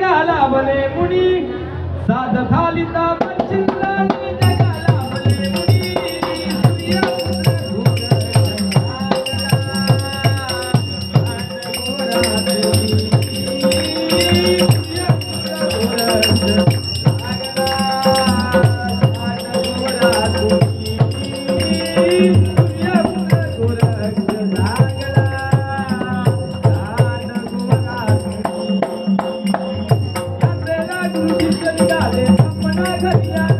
जगाला बने मुनी. साध थालिता मच्छिंद्राणी घरी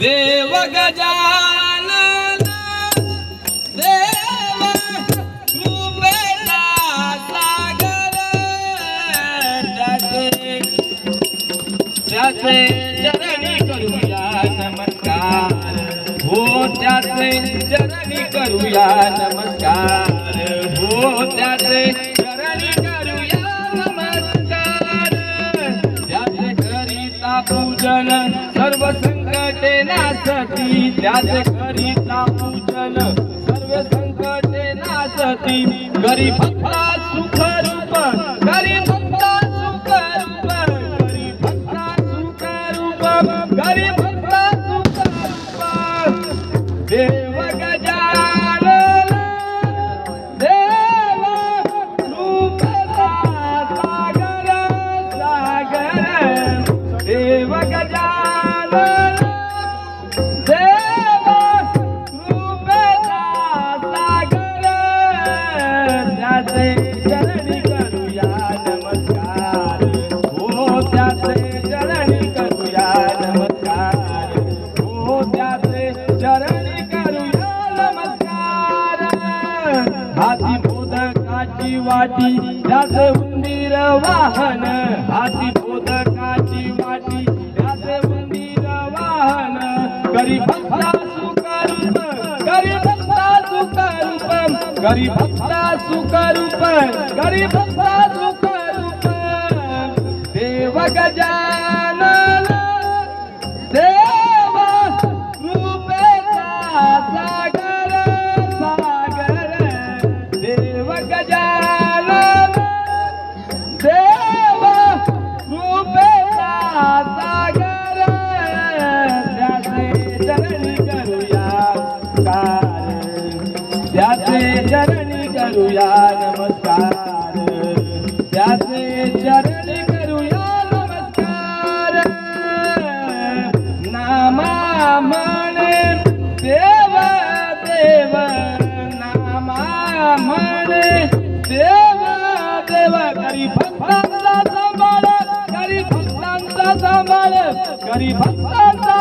देव गजानन देव कृपेचा सागर त्याचे त्याचे चरणी करूया नमस्कार हो त्याचे चरणी करूया नमस्कार हो त्याचे चरणी करूया नमस्कार त्याचे करिता पूजन सर्व संकटे नासती त्याच करिता पूजन. सर्व संकटे नासती गरीब भक्ता सुख मोदकाची वाटी त्याचे उंदीर वाहन हाती मोदकाची वाटी त्याचे उंदीर वाहन गरीब भक्ता सुखरूप गरीब भक्ता सुखरूप गरीब भक्ता सुखरूप गरीब भक्ता सुखरूप देव गजानन त्याचे चरणी करूया नमस्कार. त्याचे चरणी करूया नमस्कार. नामा म्हणे देव देव. नामा म्हणे देव देव. करी भक्तांचा सांभाळ करी भक्तांचा सांभाळ करी भक्तांचा